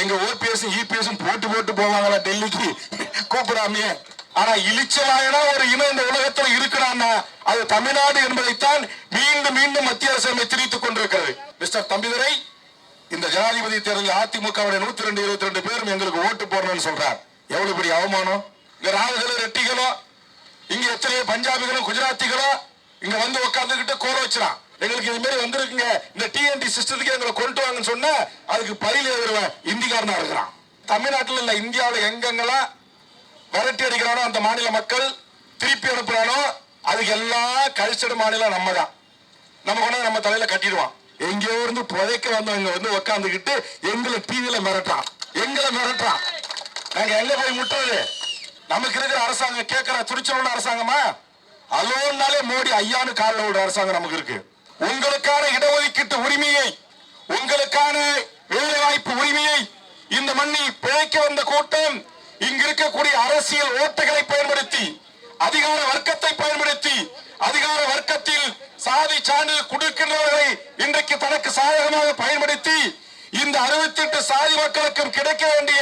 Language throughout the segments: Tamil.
எங்க ஓபிஎஸ் இபிஎஸும் போட்டு போட்டு போவாங்களா டெல்லிக்கு? கூப்பிடாமையே. ஆனா இழிச்சலாயனா ஒரு இனம் இந்த உலகத்துல இருக்கிறான்னா அது தமிழ்நாடு என்பதைத்தான் மீண்டும் மீண்டும் மத்திய அரசு நம்மை திரித்துக் கொண்டிருக்கிறது. மிஸ்டர் தம்பிதுரை இந்த ஜனாதிபதி தேர்தலில் அதிமுகவுடைய நூத்தி ரெண்டு இருபத்தி ரெண்டு பேரும் எங்களுக்கு ஓட்டு போடணும்னு சொல்றார். எவ்வளவு பெரிய அவமானம்? இங்க ராகுகளும் ரெட்டிகளோ இங்க எத்தனையோ பஞ்சாபிகளும் குஜராத்திகளோ இங்க வந்து உட்கார்ந்துகிட்டு கோர வச்சிடான் எங்களுக்கு இது மாதிரி வந்திருக்குங்க. இந்த டிஎன்டி சிஸ்டத்துக்கு எங்களை கொண்டு வாங்கன்னு சொன்னா அதுக்கு பதில் எழுதுருவேன் இந்திக்காரனா இருக்கிறான். தமிழ்நாட்டில் இல்லை இந்தியாவில் எங்கெங்கெல்லாம் விரட்டி அடிக்கிறானோ அந்த மாநில மக்கள் திருப்பி அனுப்புறானோ அதுக்கு எல்லாம் கழிச்சிட மாநிலம் நம்ம தான் நம்ம கொண்டாந்து நம்ம தலையில கட்டிடுவான். எங்கேயோ இருந்து புதைக்க வந்தவங்க வந்து உட்காந்துக்கிட்டு எங்களை டிவியில மிரட்டான் எங்களை மிரட்டான் நாங்க எங்க போய் முட்டுறது? நமக்கு இருக்கிற அரசாங்கம் கேட்கிற துணிச்சலோட அரசாங்கமா? அலோன்னாலே மோடி ஐயானு காலில் விட அரசாங்கம் நமக்கு இருக்கு. உங்களுக்கான இடஒதுக்கீட்டு உரிமையை உங்களுக்கான வேலை வாய்ப்பு உரிமையை இந்த மண்ணில் பிழைக்க வந்த கூட்டம் இங்க இருக்கக்கூடிய அரசியல் ஓட்டுகளை பயன்படுத்தி அதிகார வர்க்கத்தை பயன்படுத்தி அதிகார வர்க்கத்தில் சாதி சான்றிதழ் கொடுக்கின்றவர்களை இன்றைக்கு தனக்கு சாதகமாக பயன்படுத்தி இந்த அறுபத்தி எட்டு சாதி மக்களுக்கும் கிடைக்க வேண்டிய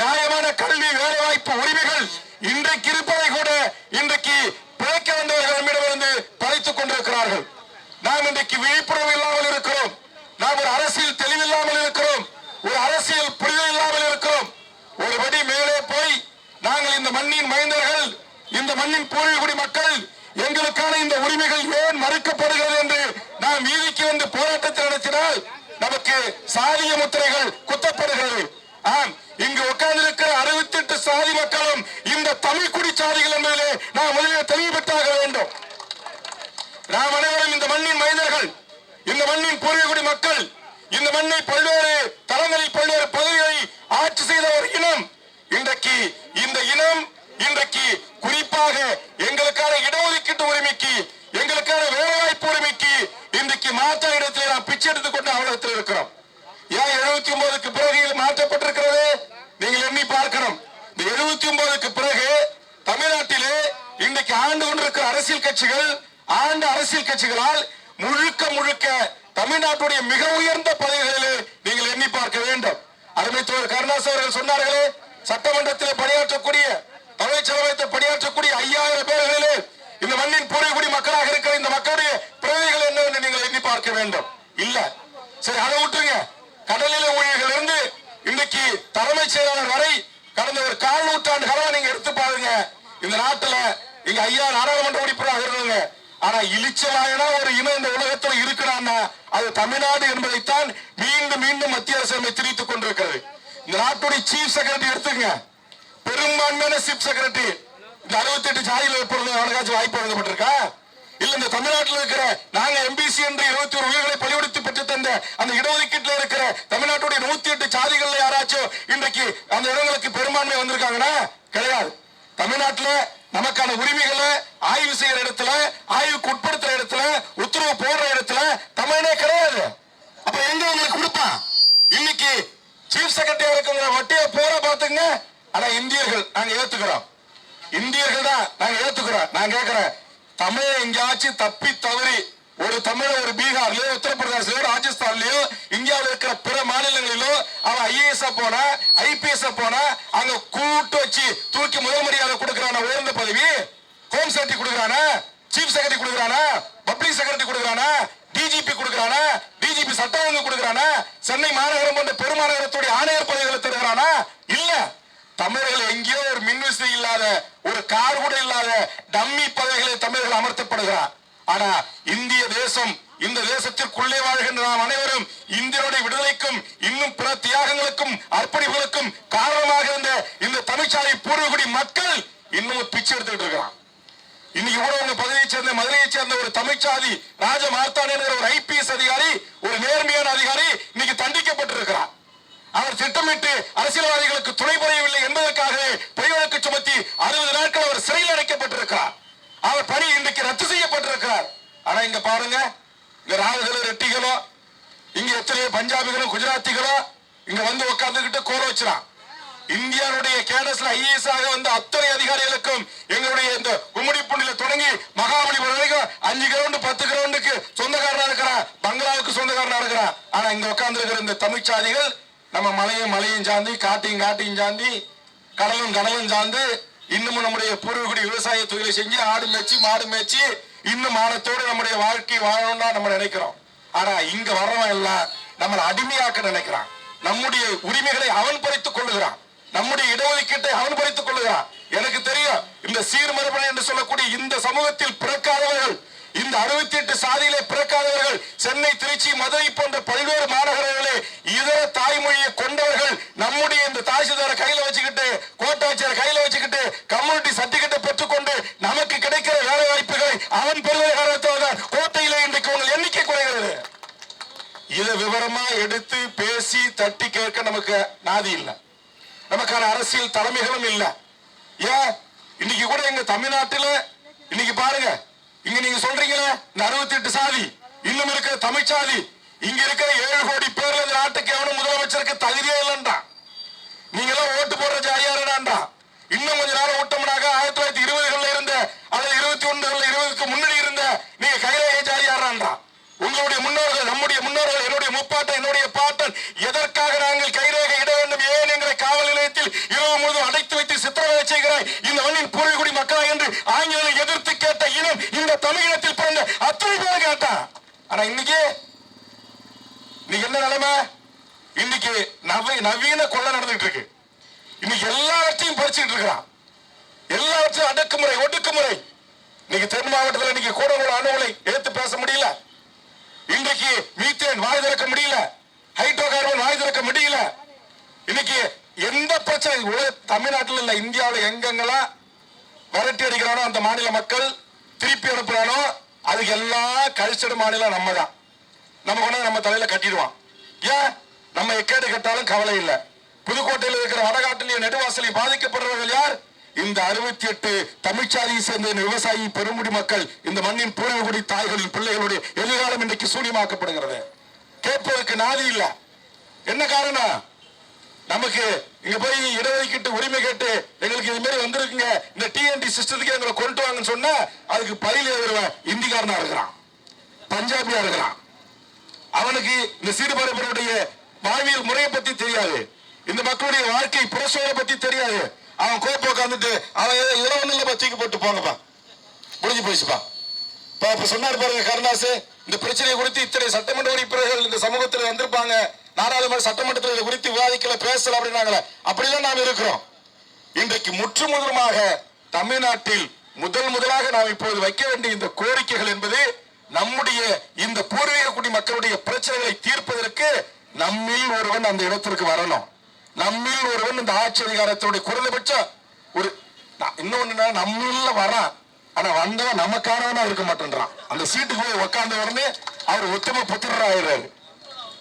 நியாயமான கல்வி வேலைவாய்ப்பு உரிமைகள் இன்றைக்கு இருப்பதை கூட இன்றைக்கு பிழைக்க வந்தவர்களிடமிருந்து நம்மிடமிருந்து பறித்துக் கொண்டிருக்கிறார்கள். நாம் இன்றைக்கு விழிப்புணர்வு இல்லாமல் இருக்கிறோம். நாம் ஒரு அரசியல் தெளிவில்லாமல் இருக்கிறோம். ஒரு அரசியல் புரிதல் இல்லாமல் இருக்கிறோம். ஒரு படி மேலே போய் நாங்கள் இந்த மண்ணின் மைந்தர்கள் இந்த மண்ணின் பூர்வீகுடி மக்கள் எங்களுக்கான இந்த உரிமைகள் ஏன் மறுக்கப்படுகிறது என்று நாம் வீதிக்கு வந்து போராட்டத்தை நடத்தினால் நமக்கு சாதிய முத்திரைகள் குத்தப்படுகிறது. ஆம் இங்கு உட்கார்ந்திருக்கிற அறுபத்தி எட்டு சாதி மக்களும் இந்த தமிழ் குடி சாதிகள் என்பதிலே நாம் முதலில் நாம் அனைவரும் இந்த மண்ணின் மனிதர்கள் இந்த மண்ணின் பூர்வீகுடி மக்கள் இந்த மண்ணை பல்வேறு தளங்களில் பல்வேறு பகுதிகளை ஆட்சி செய்த ஒரு இனம். இன்றைக்கு இந்த இனம் இன்றைக்கு குறிப்பாக எங்களுக்கான இடஒதுக்கீட்டு உரிமைக்கு எங்களுக்கான வேலைவாய்ப்பு உரிமைக்கு இன்றைக்கு மாற்ற இடத்தில் நாம் பிச்சை எடுத்துக் கொண்டு அவலத்தில் இருக்கிறோம். ஏன் எழுபத்தி ஒன்பதுக்கு பிறகு மாற்றப்பட்டிருக்கிறது? நீங்கள் எண்ணி பார்க்கணும். இந்த எழுபத்தி ஒன்பதுக்கு பிறகு தமிழ்நாட்டிலே இன்றைக்கு ஆண்டு கொண்டிருக்கிற அரசியல் கட்சிகள் ஆண்டு அரசியல் கட்சிகளால் முழுக்க முழுக்க தமிழ்நாட்டுடைய மிக உயர்ந்த பதவிகளிலே நீங்கள் எண்ணி பார்க்க வேண்டும். அருமை தோழர் கருணாஸ் அவர்கள் சொன்னார்களே சட்டமன்றத்தில் பணியாற்றக்கூடிய தலைமைச்சரகத்தில் பணியாற்றக்கூடிய ஐயாயிரம் பேர்களிலே இந்த மண்ணின் பூர்வீகுடி மக்களாக இருக்கிற இந்த மக்களுடைய பிரதிகள் என்னவென்று நீங்கள் எண்ணி பார்க்க வேண்டும். இல்ல. சரி அதை விட்டுருங்க. கடலில ஊழியர்கள் இருந்து இன்னைக்கு தலைமைச் செயலாளர் வரை கடந்த ஒரு கால் நூற்றாண்டு காலம் நீங்க எடுத்து பாருங்க. இந்த நாட்டுல இங்க ஐயா நாடாளுமன்ற உறுப்பினராக இருந்தாங்க ஆனா இழிச்சலாயனா ஒரு இனம் இந்த உலகத்துல இருக்கிறான்னா அது தமிழ்நாடு என்பதைத்தான் மீண்டும் மீண்டும் மத்திய அரசு நம்மை திரித்துக் கொண்டிருக்கிறது. இந்த நாட்டுடைய சீஃப் செக்ரட்டரி எடுத்துங்க பெரும்பான்மையான சீஃப் செக்ரட்டரி இந்த அறுபத்தி எட்டு ஜாதியில் பிறந்த அவனுக்காச்சும் வாய்ப்பு வழங்கப்பட்டிருக்கா? இல்ல இந்த தமிழ்நாட்டில் இருக்கிற நாங்க எம்பிசி என்று இருபத்தி ஒரு உயிர்களை பலியெடுத்து பெற்று தந்த அந்த இடஒதுக்கீட்டில் இருக்கிற தமிழ்நாட்டுடைய நூத்தி எட்டு சாதிகள்ல யாராச்சும் இன்றைக்கு அந்த இடங்களுக்கு பெரும்பான்மை வந்திருக்காங்கன்னா கிடையாது. தமிழ்நாட்டில் நமக்கான உரிமைகளை ஆய்வு செய்யற இடத்துல ஆய்வுக்கு உட்படுத்துற இடத்துல உத்தரவு போடுற இடத்துல தமிழனே கிடையாது. அப்ப எங்க உங்களுக்கு கொடுப்பான் இன்னைக்கு சீஃப் செக்ரட்டரி இருக்கிற வட்டியை போற பாத்துங்க ஆனா இந்தியர்கள் நாங்க ஏத்துக்கிறோம். இந்தியர்கள் தான் நாங்க ஏத்துக்கிறோம். நான் கேட்கிறேன் தமிழ எங்கேயாச்சும் தப்பி தவறி ஒரு தமிழ ஒரு பீகார்லயோ உத்தரப்பிரதேசலயோ ராஜஸ்தான்லயோ இந்தியாவில் இருக்கிற அவன் ஐஏஎஸ் போனா ஐபிஎஸ் போனா அங்க கூட்டு வச்சு தூக்கி முதல் மரியாதை கொடுக்கறான உயர்ந்த பதவி? ஹோம் செக்ரட்டரி கொடுக்கறானா? சீஃப் செக்ரட்டரி கொடுக்கறானா? பப்ளிக் செக்ரட்டரி கொடுக்கறானா? டிஜிபி கொடுக்கறானா? டிஜிபி சட்ட ஒழுங்கு கொடுக்கறானா? சென்னை மாநகரம் போன்ற பெருமாநகரத்துடைய ஆணையர் பதவிகளை தருகிறானா? இல்ல. தமிழர்கள் எங்கேயோ ஒரு மின்விசை இல்லாத ஒரு கார் கூட இல்லாத டம்மி பதவிகளை தமிழர்கள் அமர்த்தப்படுகிறார். ஆனா இந்திய தேசம் இந்த தேசத்திற்குள்ளே வாழ்கின்ற நாம் அனைவரும் இந்தியனுடைய விடுதலைக்கும் இன்னும் பிற தியாகங்களுக்கும் அர்ப்பணிப்புகளுக்கும் காரணமாக இருந்த இந்த தமிழ்ச்சாலை பூர்வகுடி மக்கள் இன்னும் பிச்சை எடுத்துக்கிட்டு இருக்கிறான் இன்னைக்கு கூட உங்க பதவியை சேர்ந்த மதுரையை சேர்ந்த ஒரு தமிழ்ச்சாதி ராஜ மார்த்தான் என்கிற ஒரு ஐபிஎஸ் அதிகாரி ஒரு நேர்மையான அதிகாரி இன்னைக்கு தண்டிக்கப்பட்டிருக்கிறார். அவர் திட்டமிட்டு அரசியல்வாதிகளுக்கு துணை புரியவில்லை என்பதற்காகவே பொய் வழக்கு சுமத்தி அறுபது நாட்கள் அவர் சிறையில் அடைக்கப்பட்டிருக்கிறார். அவர் பணி இன்றைக்கு ரத்து செய்யப்பட்டிருக்கிறார். ஆனா இங்க பாருங்க இங்க ராகுகளும் ரெட்டிகளோ இங்க எத்தனையோ பஞ்சாபிகளும் குஜராத்திகளோ இங்க வந்து உட்கார்ந்துகிட்டு கோர வச்சிடான் இந்தியாவுடைய கேடஸ்ல ஐஏஎஸ் ஆக வந்த அத்தனை அதிகாரிகளுக்கும் எங்களுடைய இந்த கும்மிடி புண்டில தொடங்கி மகாபலிபுரம் வரைக்கும் அஞ்சு கிரவுண்டு பத்து கிரவுண்டுக்கு சொந்தக்காரனா இருக்கிறான். பங்களாவுக்கு சொந்தக்காரனா இருக்கிறான். ஆனா இங்க உட்கார்ந்து இருக்கிற இந்த தமிழ்ச்சாதிகள் நம்ம மலையும் மலையும் சார்ந்து காட்டையும் காட்டையும் சார்ந்து கடலும் கடலும் சார்ந்து இன்னமும் நம்முடைய பூர்வகுடி விவசாய தொழிலை செஞ்சு ஆடு மேய்ச்சி மாடு மேய்ச்சி இன்னும் மானத்தோடு நம்முடைய வாழ்க்கை வாழணும்னா நம்ம நினைக்கிறோம். ஆனா இங்க வர்றவன் எல்லாம் நம்மளை அடிமையாக்க நினைக்கிறான். நம்முடைய உரிமைகளை அவன் பறித்துக் கொள்ளுகிறான். நம்முடைய இடஒதுக்கீட்டை அவன் பறித்துக் கொள்ளுகிறான். எனக்கு தெரியும் இந்த சீர்மரபணி என்று சொல்லக்கூடிய இந்த சமூகத்தில் பிறக்காதவர்கள் இந்த அறுபத்தி எட்டு சாதியிலே பிறக்காதவர்கள் சென்னை திருச்சி மதுரை போன்ற பல்வேறு மாநகரங்களே இதர தாய்மொழியை கொண்டவர்கள் நம்முடைய இந்த தாசில்தாரை கையில வச்சுக்கிட்டு கோட்டாட்சியரை கையில வச்சுக்கிட்டு கம்யூனிட்டி சர்டிபிகேட்டை பெற்றுக்கொண்டு நமக்கு கிடைக்கிற வேலை வாய்ப்புகளை அவன் பெறுவதை காரணத்தோட கோட்டையிலே இன்றைக்கு உங்கள் எண்ணிக்கை குறைகிறது இதை விவரமா எடுத்து பேசி தட்டி கேட்க நமக்கு நாதி இல்லை. நமக்கான அரசியல் தலைமைகளும் இல்ல. ஏன்? இன்னைக்கு கூட எங்க தமிழ்நாட்டில் இன்னைக்கு பாருங்க இங்க நீங்க சொல்றீங்களே இந்த அறுபத்தி எட்டு சாதி இன்னும் இருக்கிற தமிழ் சாதி இங்க இருக்கிற ஏழு கோடி பேர்ல இந்த நாட்டுக்கு எவனும் முதலமைச்சருக்கு தகுதியே இல்லைன்றா. நீங்க எல்லாம் ஓட்டு போடுற ஜாலியாரடான்றா இன்னும் கொஞ்ச நாள் ஓட்டமுனாக ஆயிரத்தி தொள்ளாயிரத்தி இருபதுகள்ல இருந்த அல்லது இருபத்தி ஒன்றுகள்ல இருபதுக்கு முன்னாடி இருந்த நீங்க கைரேகை ஜாதியாரான்றா உங்களுடைய முன்னோர்கள் நம்முடைய முன்னோர்கள் என்னுடைய முப்பாட்டன் என்னுடைய பாட்டன் எதற்காக நாங்கள் கைரேகை இட வேண்டும் ஏன் எங்களை காவல் நிலையத்தில் இரவு முழுவதும் அடைத்து வைத்து சித்திரவதை செய்கிறாய் இந்த மண்ணின் பூர்வீகுடி மக்களா என்று ஆங்கிலத்தை எதிர்த்து கேட்ட இனம் இந்த தமிழினத்தில் பிறந்த அத்தனை பேர் கேட்டான் ஆனா இன்னைக்கு இன்னைக்கு என்ன நிலைமை இன்னைக்கு நவ நவீன கொள்ளை நடந்துட்டு இருக்கு இன்னைக்கு எல்லாவற்றையும் பறிச்சுட்டு இருக்கிறான் எல்லாவற்றையும் அடக்குமுறை ஒடுக்குமுறை இன்னைக்கு தென் மாவட்டத்தில் இன்னைக்கு கூடங்குள அணுகுலை எடுத்து பேச முடியல இன்றைக்கு மீத்தேன் வாய் திறக்க முடியல ஹைட்ரோ கார்பன் வாய் திறக்க முடியல இன்னைக்கு எந்த பிரச்சனை உலக தமிழ்நாட்டில் இல்ல இந்தியாவில் எங்கெங்கெல்லாம் விரட்டி அடிக்கிறானோ அந்த மாநில மக்கள் திருப்பி அனுப்புறானோ அதுக்கு எல்லாம் கழிச்சிட மாநிலம் நம்ம தான் நம்ம கொண்டு நம்ம தலையில கட்டிடுவான். ஏன்? நம்ம எக்கேடு கட்டாலும் கவலை இல்லை. புதுக்கோட்டையில் இருக்கிற வடகாட்டிலையும் நெடுவாசலையும் பாதிக்கப்படுறவர்கள் யார்? இந்த அறுபத்தி எட்டு தமிழ்ச்சாரியை சேர்ந்த விவசாயி பெருமுடி மக்கள் இந்த மண்ணின் பூர்வகுடி தாய்களின் பிள்ளைகளுடைய எதிர்காலம் இன்றைக்கு சூனியமாக்கப்படுகிறது. கேட்பதற்கு நாதி இல்லை. என்ன காரணம்? நமக்கு இங்க போய் இடஒதுக்கீட்டு உரிமை கேட்டு எங்களுக்கு இது மாதிரி வந்திருக்குங்க. இந்த டிஎன்டி சிஸ்டத்துக்கு எங்களை கொண்டு வாங்கன்னு சொன்னா அதுக்கு பயில் எழுதுறவன் இந்திக்காரனா இருக்கிறான். பஞ்சாபியா இருக்கிறான். அவனுக்கு இந்த சிறுபரப்பனுடைய வாழ்வியல் முறையை பத்தி தெரியாது. இந்த மக்களுடைய வாழ்க்கை புரசோரை பத்தி தெரியாது. அவன் கோப்ப உட்காந்துட்டு அவன் ஏதோ இரவு தூக்கி போட்டு போங்கப்பா. முடிஞ்சு போயிடுச்சுப்பா. இப்ப சொன்னார் பாருங்க கருணாசு இந்த பிரச்சனையை குறித்து இத்தனை சட்டமன்ற உறுப்பினர்கள் இந்த சமூகத்தில் வந்திருப்பாங்க. நாடாளுமன்ற சட்டமன்றத்தில் இதை குறித்து விவாதிக்கல பேசல அப்படின்னாங்களே. அப்படிதான் நாம் இருக்கிறோம். இன்றைக்கு முற்று முதலுமாக தமிழ்நாட்டில் முதல் முதலாக நாம் இப்போது வைக்க வேண்டிய இந்த கோரிக்கைகள் என்பது நம்முடைய இந்த பூர்வீக குடி மக்களுடைய பிரச்சனைகளை தீர்ப்பதற்கு நம்மில் ஒருவன் அந்த இடத்திற்கு வரணும். நம்மில் ஒருவன் இந்த ஆட்சி அதிகாரத்தினுடைய குறைந்தபட்சம் ஒரு நான் இன்னொன்னு நம்மள வரான். ஆனா வந்தவன் நமக்கானவனா இருக்க மாட்டேன்றான். அந்த சீட்டுக்கு போய் உட்கார்ந்த உடனே அவர் உத்தம புத்திரர் ஆயிடுறாரு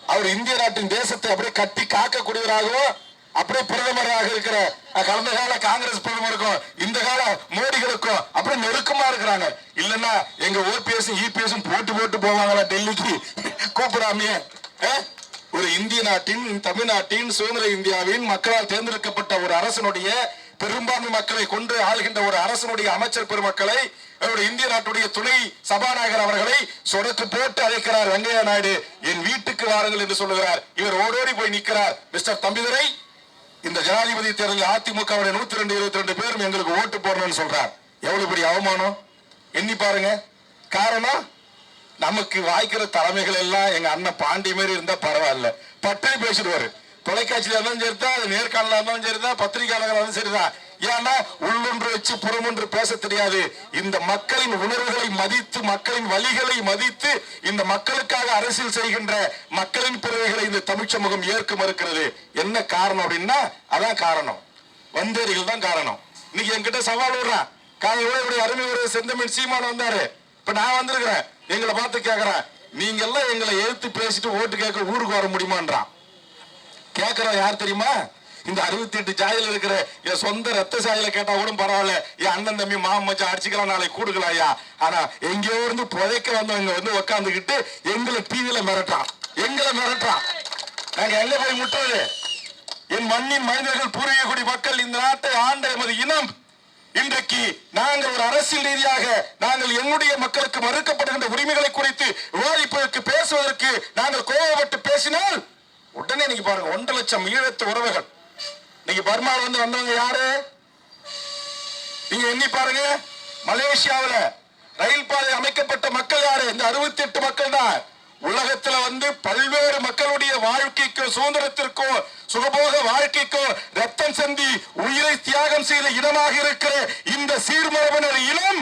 அவர் இந்திய நாட்டின் தேசத்தை அப்படியே கட்டி காக்கக்கூடியவராகவும் அப்படியே பிரதமராக இருக்கிற கடந்த கால காங்கிரஸ் பிரதமருக்கும் இந்த கால மோடிகளுக்கும் அப்படியே நெருக்கமா இருக்கிறாங்க. இல்லன்னா எங்க ஓபிஎஸ் இபிஎஸும் போட்டு போட்டு போவாங்களா டெல்லிக்கு? கூப்பிடாமையே ஒரு இந்திய நாட்டின் தமிழ்நாட்டின் சுதந்திர இந்தியாவின் மக்களால் தேர்ந்தெடுக்கப்பட்ட ஒரு அரசனுடைய பெரும்பான்மை மக்களை கொண்டு ஆளுகின்ற ஒரு அரசனுடைய அமைச்சர் பெருமக்களை அவருடைய இந்திய நாட்டுடைய துணை சபாநாயகர் அவர்களை சொடக்கு போட்டு அழைக்கிறார் வெங்கையா நாயுடு. என் வீட்டுக்கு வாருங்கள் என்று சொல்லுகிறார். இவர் ஓடோடி போய் நிற்கிறார். மிஸ்டர் தம்பிதுரை இந்த ஜனாதிபதி தேர்தலில் அதிமுக நூத்தி ரெண்டு இருபத்தி ரெண்டு பேரும் எங்களுக்கு ஓட்டு போடணும்னு சொல்றார். எவ்வளவு பெரிய அவமானம்? எண்ணி பாருங்க. காரணம் நமக்கு வாய்க்கிற தலைமைகள் எல்லாம் எங்க அண்ணன் பாண்டி மாதிரி இருந்தா பரவாயில்ல. பட்டினி பேசிடுவாரு. தொலைக்காட்சியில இருந்தாலும் சரிதான் அது நேர்காணல இருந்தாலும் சரிதான் பத்திரிகையாளர்கள் இருந்தாலும் சரிதான். ஏன்னா உள்ளொன்று வச்சு புறமொன்று பேச தெரியாது. இந்த மக்களின் உணர்வுகளை மதித்து மக்களின் வழிகளை மதித்து இந்த மக்களுக்காக அரசியல் செய்கின்ற மக்களின் பிறவைகளை இந்த தமிழ் சமூகம் ஏற்க மறுக்கிறது. என்ன காரணம் அப்படின்னா அதான் காரணம். வந்தேரிகள் தான் காரணம். இன்னைக்கு என்கிட்ட சவால் விடுறான். காலையில் இப்படி அருமை ஒரு செந்தமிழ் சீமான் வந்தாரு. இப்ப நான் வந்திருக்கிறேன். எங்களை பார்த்து கேக்குறேன். நீங்க எல்லாம் எங்களை எழுத்து பேசிட்டு ஓட்டு கேட்க ஊருக்கு வர முடியுமான்றான். கேட்கிறோம் யார் தெரியுமா? இந்த அறுபத்தி எட்டு சாயல இருக்கிற என் சொந்த ரத்த சாயல கேட்டா கூட பரவாயில்ல. என் அண்ணன் தம்பி மாமச்சா அடிச்சுக்கலாம் நாளைக்கு கூடுக்கலாம் ஐயா. ஆனா எங்கேயோ இருந்து புதைக்க வந்தவங்க வந்து உக்காந்துக்கிட்டு எங்களை டிவியில மிரட்டான் எங்களை மிரட்டான் நாங்க எங்க போய் முட்டுறது? என் மண்ணின் மனிதர்கள் பூர்வீகுடி மக்கள் இந்த நாட்டை ஆண்ட எமது இனம். இன்றைக்கு நாங்கள் ஒரு அரசியல் ரீதியாக நாங்கள் எங்களுடைய மக்களுக்கு மறுக்கப்படுகின்ற உரிமைகளை குறித்து விவாதிப்பதற்கு பேசுவதற்கு நாங்கள் கோபப்பட்டு பேசினால் உடனே நீங்க பாருங்க ஒன்றரை லட்சம் ஈழத்து உறவுகள். இன்னைக்கு பர்மால வந்து வந்தவங்க யாரு? நீங்க எண்ணி பாருங்க மலேசியாவில் ரயில் பாதை அமைக்கப்பட்ட மக்கள் யாரு? இந்த அறுபத்தி எட்டு மக்கள் தான். உலகத்துல வந்து பல்வேறு மக்களுடைய வாழ்க்கைக்கோ சுதந்திரத்திற்கோ சுகபோக வாழ்க்கைக்கோ ரத்தம் சந்தி உயிரை தியாகம் செய்த இனமாக இருக்கிற இந்த சீர்மரபினர் இனம்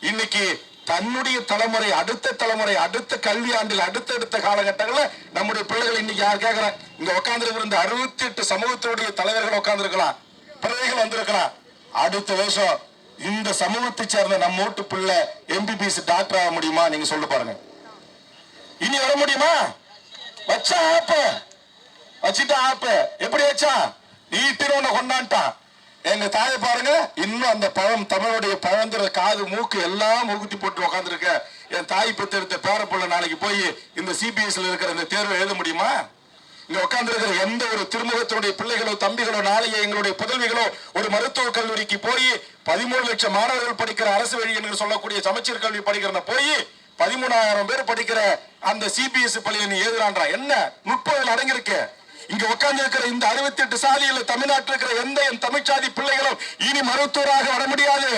இன்னைக்கு தன்னுடைய தலைமுறை அடுத்த தலைமுறை அடுத்த கல்வி ஆண்டில் அடுத்தடுத்த காலகட்டங்களில் நம்முடைய பிள்ளைகள் இன்னைக்கு யார் கேட்கிறேன் இங்க உட்காந்துருக்கிற இந்த அறுபத்தி எட்டு சமூகத்தினுடைய தலைவர்கள் உட்காந்துருக்கலாம் இருக்கலாம் வந்திருக்கலாம். அடுத்த வருஷம் இந்த சமூகத்தை சேர்ந்த நம்ம வீட்டு பிள்ளை எம்பிபிஎஸ் டாக்டர் ஆக முடியுமா? நீங்க சொல்லு பாருங்க. இனி வர முடியுமா? வச்சா ஆப்ப. வச்சுட்டா ஆப்ப. எப்படி வச்சா? நீ திருவண்ண கொண்டான்ட்டான். எங்க தாயை பாருங்க இன்னும் அந்த பழம் தமிழுடைய பழந்துற காது மூக்கு எல்லாம் மூக்குத்தி போட்டு உக்காந்துருக்க. என் தாய் பெத்தெடுத்த பேரப்புள்ள நாளைக்கு போய் இந்த சிபிஎஸ்ல இருக்கிற இந்த தேர்வை எழுத முடியுமா? இங்க உட்காந்துருக்கிற எந்த ஒரு திருமுகத்தினுடைய பிள்ளைகளோ தம்பிகளோ நாளைய எங்களுடைய புதல்விகளோ ஒரு மருத்துவ கல்லூரிக்கு போய் பதிமூணு லட்சம் மாணவர்கள் படிக்கிற அரசு வழி என்று சொல்லக்கூடிய சமச்சீர் கல்வி படிக்கிற போய் பதிமூணாயிரம் பேர் படிக்கிற அந்த சிபிஎஸ் பள்ளியை நீ எழுதுறான்றா? என்ன? முப்பதுல அடங்கியிருக்க. இங்க உட்கார்ந்து இருக்கிற இந்த அறுபத்தி எட்டு சாதியில் தமிழ்நாட்டில் இருக்கிற எந்த என் தமிழ்ச்சாதி பிள்ளைகளும் இனி மருத்துவராக வர முடியாது.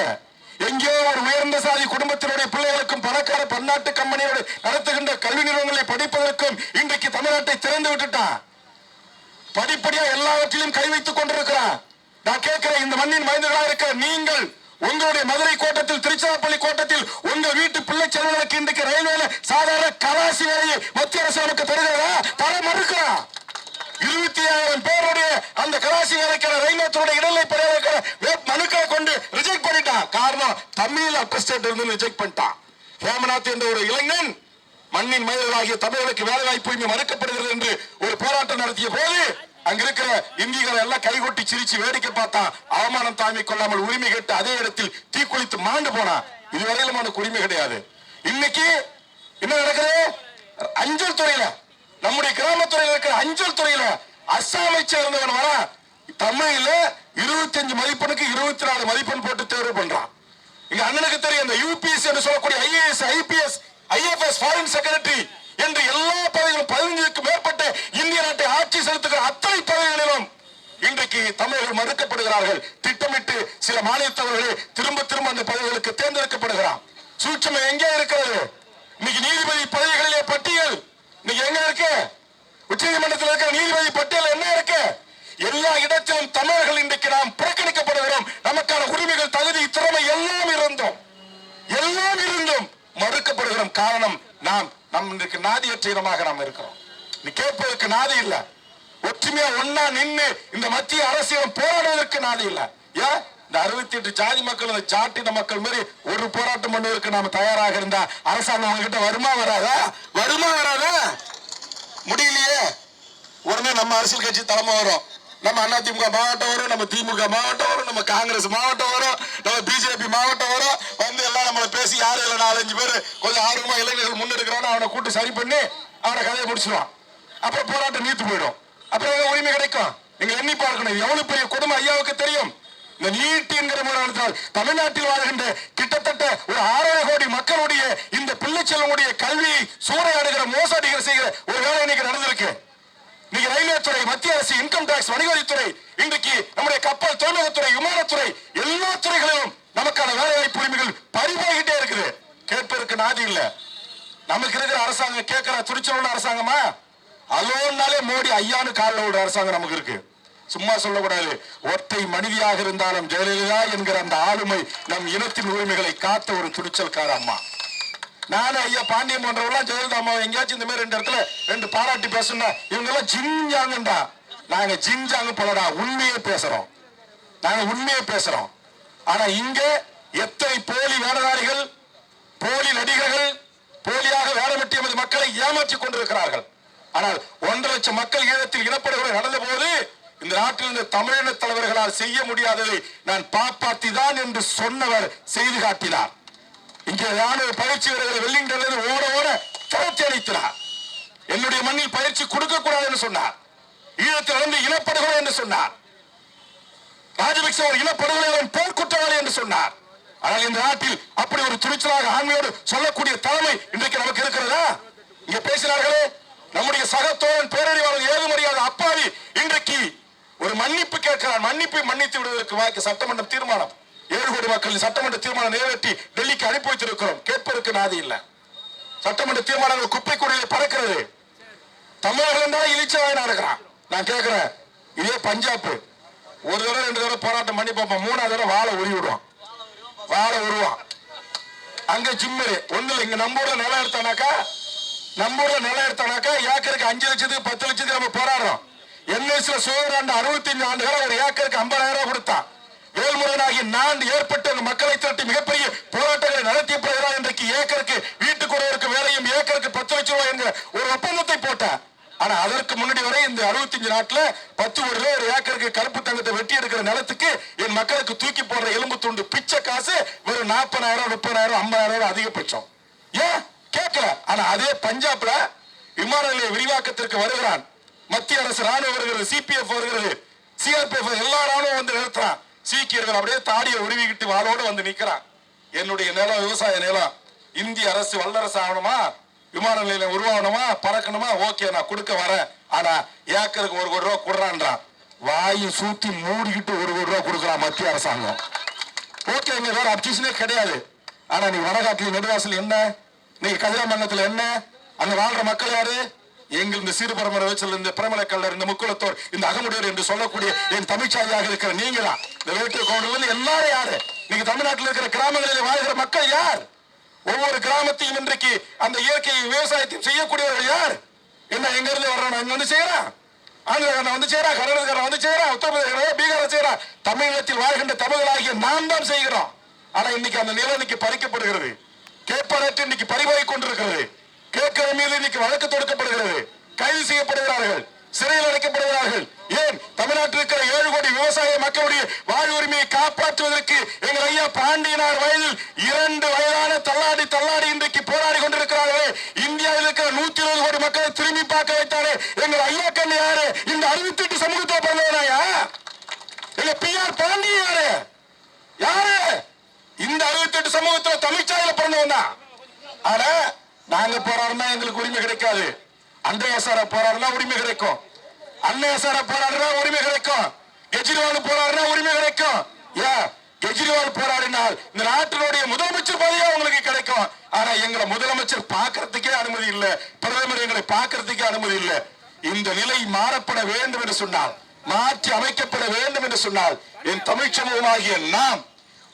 எங்கேயோ ஒரு உயர்ந்த சாதி குடும்பத்தினுடைய பிள்ளைகளுக்கும் பணக்கார பன்னாட்டு கம்பெனியோடு நடத்துகின்ற கல்வி நிறுவனங்களை படிப்பதற்கும் இன்றைக்கு தமிழ்நாட்டை திறந்து விட்டுட்டான் படிப்படியா எல்லாவற்றிலும் கை வைத்துக் கொண்டிருக்கிறான் நான் கேட்கிறேன் இந்த மண்ணின் மனிதர்களாக இருக்கிற நீங்கள் உங்களுடைய மதுரை கோட்டத்தில் திருச்சிராப்பள்ளி கோட்டத்தில் உங்க வீட்டு பிள்ளை செல்வங்களுக்கு இன்றைக்கு ரயில்வேல சாதாரண கலாசி வேலையை மத்திய அரசு நமக்கு தருகிறதா? தர மறுக்கிறான் இருபத்தி ஆயிரம் பேருடைய அந்த கலாசி இருக்கிற ரயில்வே துறை இடைநிலை பணியாளர் மனுக்களை கொண்டு ரிஜெக்ட் பண்ணிட்டான். காரணம் தமிழ் அட்டஸ்டேட் இருந்து ரிஜெக்ட் பண்ணிட்டான். ஹேமநாத் என்ற ஒரு இளைஞன் மண்ணின் மனிதர்களாகிய தமிழர்களுக்கு வேலை வாய்ப்பு இங்கு மறுக்கப்படுகிறது என்று ஒரு போராட்டம் நடத்திய போது அங்க இருக்கிற எல்லாம் கைகொட்டி சிரிச்சு வேடிக்கை பார்த்தா அவமானம் தாங்கி கொள்ளாமல் உரிமை கேட்டு அதே இடத்தில் தீக்குளித்து மாண்டு போனான். இதுவரையிலும் அவனுக்கு உரிமை கிடையாது. இன்னைக்கு என்ன நடக்குது? அஞ்சல் துறையில நம்முடைய கிராமத்துறையில் இருக்கிற அஞ்சல் துறையில அஸ்ஸாமை சேர்ந்தவன் வர தமிழ்ல இருபத்தி அஞ்சு மதிப்பெண்ணுக்கு இருபத்தி நாலு மதிப்பெண் போட்டு தேர்வு பண்றான். இங்க அண்ணனுக்கு தெரியும் இந்த யூபிஎஸ் என்று சொல்லக்கூடிய IAS IPS IFS foreign secretary என்று எல்லா பதவிகளும் பதினஞ்சுக்கு மேற்பட்ட இந்திய நாட்டை ஆட்சி செலுத்துகிற அத்தனை பதவிகளிலும் இன்றைக்கு தமிழர்கள் மறுக்கப்படுகிறார்கள். திட்டமிட்டு சில மாநிலத்தவர்களே திரும்ப திரும்ப அந்த பதவிகளுக்கு தேர்ந்தெடுக்கப்படுகிறான். சூட்சம் எங்கே இருக்கிறது? இன்னைக்கு நீதிபதி பதவிகளிலே பட்டியல். இன்னைக்கு எங்க இருக்கு? உச்ச நீதிமன்றத்தில் இருக்கிற நீதிபதி பட்டியல் என்ன இருக்கு? எல்லா இடத்திலும் தமிழர்கள் இன்றைக்கு நாம் புறக்கணிக்கப்படுகிறோம். நமக்கான உரிமைகள் தகுதி திறமை எல்லாம் இருந்தும் எல்லாம் இருந்தும் மறுக்கப்படுகிறோம். காரணம் நாம் நம் இன்றைக்கு நாதியற்ற இடமாக நாம் இருக்கிறோம். நீ கேட்பதற்கு நாதி இல்ல. ஒற்றுமையா ஒன்னா நின்று இந்த மத்திய அரசியலும் போராடுவதற்கு நாதி இல்ல. ஏன்? இந்த அறுபத்தி எட்டு ஜாதி மக்களும் ஜாட்டின மக்கள் மாதிரி ஒரு போராட்டம் பண்ணுவதற்கு நாம தயாராக இருந்தா அரசாங்கம் அவங்க கிட்ட வருமா வராதா? வருமா வராதா? முடியலையே. உடனே நம்ம அரசியல் கட்சி தலைமை வரும். நம்ம அதிமுக மாவட்டம் வரும் நம்ம திமுக மாவட்டம் வரும் நம்ம காங்கிரஸ் மாவட்டம் வரும் நம்ம பிஜேபி மாவட்டம் வரும். வந்து எல்லாம் நம்மள பேசி யாரு இல்லை? நாலஞ்சு பேர் கொஞ்சம் ஆர்வமா இளைஞர்கள் முன்னெடுக்கிறான்னு அவனை கூட்டு சரி பண்ணி. அவனை கதையை முடிச்சிருவான். அப்புறம் போராட்டம் நீத்து போயிடும். அப்புறம் உரிமை கிடைக்கும்? நீங்க எண்ணி பார்க்கணும். எவ்வளவு பெரிய குடும்பம் ஐயாவுக்கு தெரியும்? இந்த நீட் என்கிற முறையானதால் தமிழ்நாட்டில் வாழ்கின்ற கிட்டத்தட்ட ஒரு ஆறரை கோடி மக்களுடைய இந்த பிள்ளை செல்வனுடைய கல்வி சூறையாடுகிற மோசடிகள் செய்கிற ஒரு வேலை இன்னைக்கு நடந்திருக்கு. இன்னைக்கு ரயில்வே துறை மத்திய அரசு இன்கம் டாக்ஸ் வணிகவரித்துறை இன்றைக்கு நம்முடைய கப்பல் தொழிலகத்துறை விமானத்துறை எல்லா துறைகளிலும் நமக்கான வேலை வாய்ப்பு உரிமைகள் பறிபோய்கிட்டே இருக்குது. கேட்பதற்கு நாதி இல்ல. நமக்கு இருக்கிற அரசாங்கம் கேட்கிற துணிச்சல் உள்ள அரசாங்கமா? அலோன்னாலே மோடி ஐயானு காலில் விடுற அரசாங்கம் நமக்கு இருக்கு. சும்மா சொல்லக்கூடாது. ஒற்றை மனிதியாக இருந்தாலும் ஜெயலலிதா என்கிற அந்த ஆளுமை நம் இனத்தின் உரிமைகளை காத்த ஒரு துணிச்சல்கார அம்மா. நானும் ஐயா பாண்டியம் பண்றவங்களாம் ஜெயலலிதா அம்மா எங்கேயாச்சும் இந்த மாதிரி ரெண்டு இடத்துல ரெண்டு பாராட்டி பேசணும்னா இவங்க எல்லாம் நாங்க ஜிஞ்சாங்க போலடா உண்மையே பேசுறோம். நாங்க உண்மையே பேசுறோம். ஆனா இங்க எத்தனை போலி வேடதாரிகள் போலி நடிகர்கள் போலியாக வேடமிட்டு எமது மக்களை ஏமாற்றிக் கொண்டிருக்கிறார்கள். ஆனால் ஒன்றரை லட்சம் மக்கள் ஈழத்தில் இனப்படுகொலை நடந்த போது இந்த நாட்டில் இருந்த தமிழின தலைவர்களால் செய்ய முடியாததை நான் பாப்பாத்தி தான் என்று சொன்னவர் செய்து காட்டினார். இங்கே ராணுவ பயிற்சி வீரர்கள் வெல்லிங்டன்ல ஓட ஓட துரத்தி அளித்தார் என்னுடைய மண்ணில் பயிற்சி கொடுக்க கூடாது என்று சொன்னார். ஈழத்தில் வந்து இனப்படுகொலை என்று சொன்னார். ராஜபக்ச ஒரு இனப்படுகொலை அவன் என்று சொன்னார். ஆனால் இந்த நாட்டில் அப்படி ஒரு துணிச்சலாக ஆண்மையோடு சொல்லக்கூடிய தலைமை இன்றைக்கு நமக்கு இருக்கிறதா? இங்க பேசினார்களே நம்முடைய சகத்தோழன் பேரறிவாளர் ஏதுமறியாத அப்பாவி இன்றைக்கு ஒரு மன்னிப்பு கேட்கிறான். மன்னிப்பை மன்னித்து விடுவதற்கு வாய்க்கு சட்டமன்ற தீர்மானம். ஏழு கோடி மக்கள் சட்டமன்ற தீர்மானம் நிறைவேற்றி டெல்லிக்கு அனுப்பி வைத்திருக்கிறோம். கேட்பதற்கு நாதி இல்லை. சட்டமன்ற தீர்மானங்கள் குப்பை கூடையில் பறக்கிறது. தமிழர்கள் தான் இழிச்சவாய் நடக்கிறான் நான் கேட்கிறேன். இதே பஞ்சாப் ஒரு தடவை ரெண்டு தடவை போராட்டம் பண்ணி பார்ப்போம். மூணாவது தடவை வாழை உருவி விடுவான். வாழை உருவான். அங்க ஜிம்மரு ஒண்ணு இங்க நம்ம ஊர்ல நிலம் எடுத்தானாக்கா நம்ம ஊர்ல நிலம் எடுத்தானாக்கா ஏக்கருக்கு அஞ்சு லட்சத்துக்கு பத்து லட்சத்துக்கு நம்ம போராடுறோம். என்எஸ்ல சுதந்திர ஆண்டு அறுபத்தஞ்சு ஆண்டுகளா ஒரு ஏக்கருக்கு ஐம்பதாயிரம் ரூபாய் கொடுத்தான் வேல்முருகனாகி நான் ஏற்பட்டு அந்த மக்களை திரட்டி மிகப்பெரிய போராட்டங்களை நடத்திய பிறகுதான் இன்றைக்கு ஏக்கருக்கு வீட்டுக்கு ஒருவருக்கு வேலையும் ஏக்கருக்கு பத்து லட்சம் ரூபாய் என்கிற ஒரு ஒப்பந்தத்தை போட்டேன் ஆனா அதற்கு முன்னாடி வரை இந்த அறுபத்தஞ்சு நாட்டுல பத்து ஒரு ரூபாய் ஒரு ஏக்கருக்கு கருப்பு தங்கத்தை வெட்டி எடுக்கிற நிலத்துக்கு என் மக்களுக்கு தூக்கி போடுற எலும்பு துண்டு பிச்சை காசு வெறும் நாற்பதாயிரம் முப்பதாயிரம் ஐம்பதாயிரம் ரூபாய் அதிகபட்சம். ஏன்? கேட்கல. ஆனா அதே பஞ்சாப்ல விமான நிலைய விரிவாக்கத்திற்கு வருகிறான் மத்திய அரசு ராணுவம் வருகிறது சிபிஎஃப் வருகிறது. சிஆர்பிஎஃப் எல்லா ராணுவம் வந்து நிறுத்துறான். சீக்கியர்கள் அப்படியே தாடியை உருவிக்கிட்டு வாளோடு வந்து நிற்கிறான் என்னுடைய நிலம் விவசாய நிலம். இந்திய அரசு வல்லரசு ஆகணுமா? விமான நிலையம் உருவாகணுமா? பறக்கணுமா? ஓகே நான் கொடுக்க வரேன். ஆனா ஏக்கருக்கு ஒரு கோடி ரூபா கொடுறான்றான். வாயை சூத்தி மூடிக்கிட்டு ஒரு கோடி ரூபா கொடுக்குறான் மத்திய அரசாங்கம். ஓகே இங்க வேற அப்சிஷனே கிடையாது. ஆனா நீ வடகாட்டுல நெடுவாசல் என்ன? நீ கதிராமங்கலத்துல என்ன? அங்க வாழ்ற மக்கள் யாரு? எங்கள் இந்த சீர்பரமர வச்சல் இந்த பிரமலை கல்லர் இந்த முக்குளத்தோர் இந்த அகமுடையர் என்று சொல்லக்கூடிய என் தமிழ்ச்சாதியாக இருக்கிற நீங்க தான் இந்த வேட்டு கவுண்டர்ல எல்லாரும் யாரு? நீங்க தமிழ்நாட்டில் இருக்கிற கிராமங்களில் வாழ்கிற மக்கள் யார்? ஒவ்வொரு கிராமத்தையும் இன்றைக்கு அந்த இயற்கை விவசாயத்தையும் செய்யக்கூடியவர்கள் யார்? என்ன எங்க இருந்து வர்றோம் அங்க வந்து செய்யறான் ஆந்திரக்காரன் வந்து செய்யறான் கர்நாடகாரன் வந்து செய்யறான் உத்தரப்பிரதேச பீகார செய்யறான் தமிழகத்தில் வாழ்கின்ற தமிழர்களாகிய நாம் தான் செய்கிறோம். ஆனா இன்னைக்கு அந்த நிலம் இன்னைக்கு பறிக்கப்படுகிறது. கேட்பாரற்று இன்னைக்கு பறிவாய் கொண்டிருக்கிறது கேட்கிற மீது இன்னைக்கு வழக்கு தொடுக்கப்படுகிறது. கைது செய்யப்படுகிறார்கள். சிறையில் அடைக்கப்படுகிறார்கள். ஏன்? தமிழ்நாட்டில் இருக்கிற ஏழு கோடி விவசாய மக்களுடைய வாழ்வுரிமையை காப்பாற்றுவதற்கு எங்கள் ஐயா பாண்டியனார் வயதில் இரண்டு வயதான தள்ளாடி தள்ளாடி இன்றைக்கு போராடி கொண்டிருக்கிறார்களே. இந்தியாவில் இருக்கிற நூத்தி இருபது கோடி மக்களை திரும்பி பார்க்க வைத்தாரே எங்கள் ஐயா கண்ணு யாரு இந்த அறுபத்தி எட்டு சமூகத்தை பிறந்தவனாயா எங்க பி ஆர் பாண்டியன் யாரு யாரு இந்த அறுபத்தி எட்டு சமூகத்துல தமிழ்ச்சாயில பிறந்தவன் தான் ஆனா நாங்க போராடினா எங்களுக்கு உரிமை கிடைக்காது. அன்றைய சார போராடினா உரிமை கிடைக்கும். அன்னைய சார போராடினா உரிமை கிடைக்கும். கெஜ்ரிவால் போராடினா உரிமை கிடைக்கும். ஏன் கெஜ்ரிவால் போராடினால் இந்த நாட்டினுடைய முதலமைச்சர் பதவியா உங்களுக்கு கிடைக்கும். ஆனா எங்களை முதலமைச்சர் பாக்குறதுக்கே அனுமதி இல்ல. பிரதமர் எங்களை பாக்குறதுக்கே அனுமதி இல்ல. இந்த நிலை மாறப்பட வேண்டும் என்று சொன்னால் மாற்றி அமைக்கப்பட வேண்டும் என்று சொன்னால் என் தமிழ் சமூகமாகிய நாம்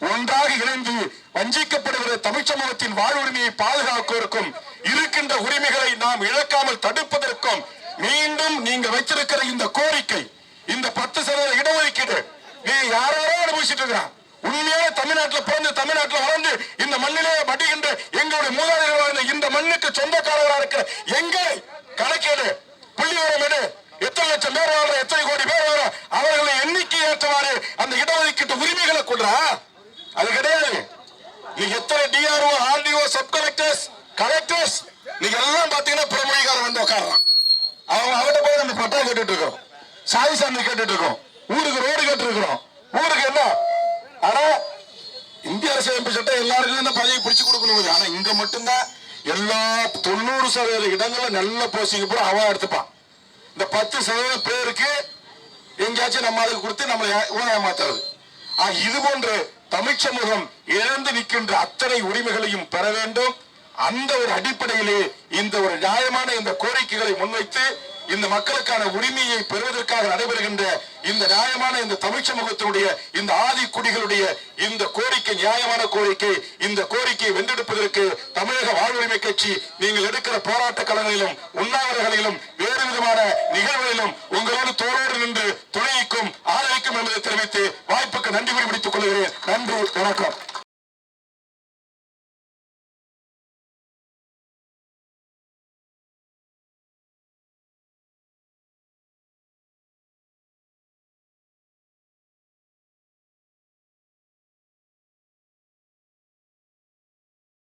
ஒன்றாக இணைந்து வஞ்சிக்கப்படுகிற தமிழ் சமூகத்தின் வாழ்வுரிமையை பாதுகாக்குவதற்கும் இருக்கின்ற உரிமைகளை நாம் இழக்காமல் தடுப்பதற்கும் மீண்டும் நீங்க வச்சிருக்கிற இந்த கோரிக்கை இந்த பத்து சதவீத இடஒதுக்கீடு நீ யாரோ அனுபவிச்சுட்டு இருக்கிறான் உண்மையான தமிழ்நாட்டில் பிறந்து தமிழ்நாட்டில் வளர்ந்து இந்த மண்ணிலே மடிகின்ற எங்களுடைய மூதாதையர்கள் வாழ்ந்த இந்த மண்ணுக்கு சொந்தக்காரர்களாக இருக்கிற எங்களை கணக்கேடு புள்ளிவரம் எடு. எத்தனை லட்சம் பேர் வாழ்ற எத்தனை கோடி பேர் வாழ்ற அவர்களை எண்ணிக்கை ஏற்றவாறு அந்த இடஒதுக்கீட்டு உரிமைகளை கொள்றா அது கிடையாது. நீ எத்தனை DRO RDO sub collectors collectors நீங்க எல்லாம் பாத்தீங்கன்னா புறமொழிக்காரன் வந்து உட்காடுறான் அவங்க அவட்ட போய் நம்ம பட்டா கேட்டுட்டு இருக்கோம் சாதி சாமி கேட்டுட்டு இருக்கோம் ஊருக்கு ரோடு கேட்டுருக்குறோம். ஊருக்கு என்ன? ஆனா இந்திய அரசியலமைப்பு சட்டம் எல்லாருக்கும் இந்த பதவி பிடிச்சு கொடுக்கணும் ஆனா இங்க மட்டும்தான். எல்லா தொண்ணூறு சதவீத இடங்கள்ல நல்ல போஸ்டிங் பூரா அவன் எடுத்துப்பான். இந்த பத்து சதவீதம் பேருக்கு எங்கேயாச்சும் நம்ம அதுக்கு கொடுத்து நம்மளை ஏ- ஊழ ஏமாத்துறது. இது போன்று தமிழ் சமூகம் இழந்து நிற்கின்ற அத்தனை உரிமைகளையும் பெற வேண்டும். அந்த ஒரு அடிப்படையிலே இந்த ஒரு நியாயமான இந்த கோரிக்கைகளை முன்வைத்து இந்த மக்களுக்கான உரிமையை பெறுவதற்காக நடைபெறுகின்ற இந்த நியாயமான இந்த தமிழ் சமூகத்தினுடைய இந்த ஆதி குடிகளுடைய இந்த கோரிக்கை நியாயமான கோரிக்கை இந்த கோரிக்கையை வென்றெடுப்பதற்கு தமிழக வாழ்வுரிமை கட்சி நீங்கள் எடுக்கிற போராட்ட களங்களிலும் உண்ணாவிரகளிலும் வேறு விதமான நிகழ்வுகளிலும் உங்களோடு தோளோடு நின்று துணைக்கும் ஆதரிக்கும் என்பதை தெரிவித்து வாய்ப்புக்கு நன்றி குறிப்பிட்டுக் கொள்கிறேன். நன்றி வணக்கம்.